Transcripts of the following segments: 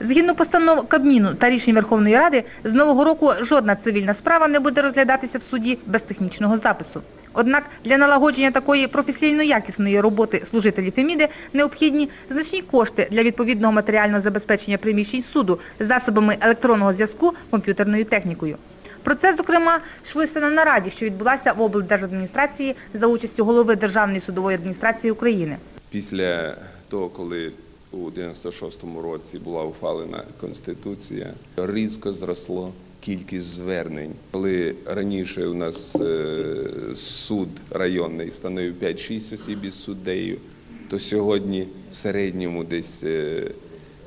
Згідно постанов Кабміну та рішень Верховної Ради, з нового року жодна цивільна справа не буде розглядатися в суді без технічного запису. Однак для налагодження такої професійно якісної роботи служителів Феміди необхідні значні кошти для відповідного матеріального забезпечення приміщень суду засобами електронного зв'язку комп'ютерною технікою. Про це, зокрема, йшлося на нараді, що відбулася в облдержадміністрації за участю голови Державної судової адміністрації України. Після того, коли у 96-му році була ухвалена Конституція, різко зросло кількість звернень. Коли раніше у нас е, суд районний становив 5-6 осіб із суддею, то сьогодні в середньому десь е,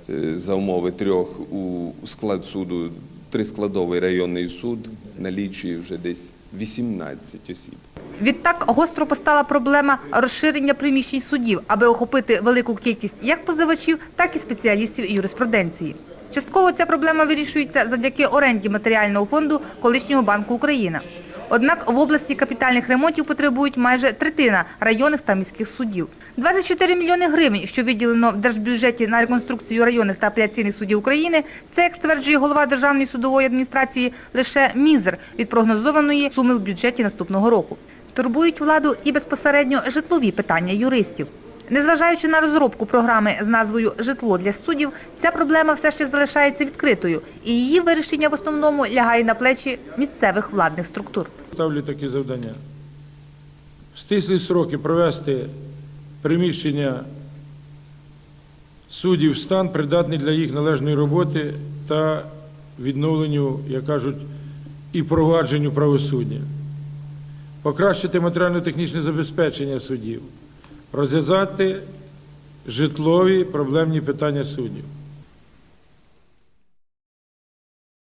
е, за умови трьох у склад суду, трискладовий районний суд налічує вже десь 18 осіб. Відтак гостро постала проблема розширення приміщень судів, аби охопити велику кількість як позивачів, так і спеціалістів юриспруденції. Частково ця проблема вирішується завдяки оренді матеріального фонду колишнього банку Україна. Однак в області капітальних ремонтів потребують майже третина районних та міських судів. 24 мільйони гривень, що виділено в держбюджеті на реконструкцію районних та апеляційних судів України, це, як стверджує голова Державної судової адміністрації, лише мізер від прогнозованої суми в бюджеті наступного року. Турбують владу і безпосередньо житлові питання юристів. Незважаючи на розробку програми з назвою Житло для суддів, ця проблема все ще залишається відкритою, і її вирішення в основному лягає на плечі місцевих владних структур. Ставлю такі завдання. В стислі сроки провести приміщення суддів в стан, придатний для їх належної роботи та відновленню, як кажуть, і провадженню правосуддя. Покращити матеріально-технічне забезпечення суддів, розв'язати житлові проблемні питання суддів.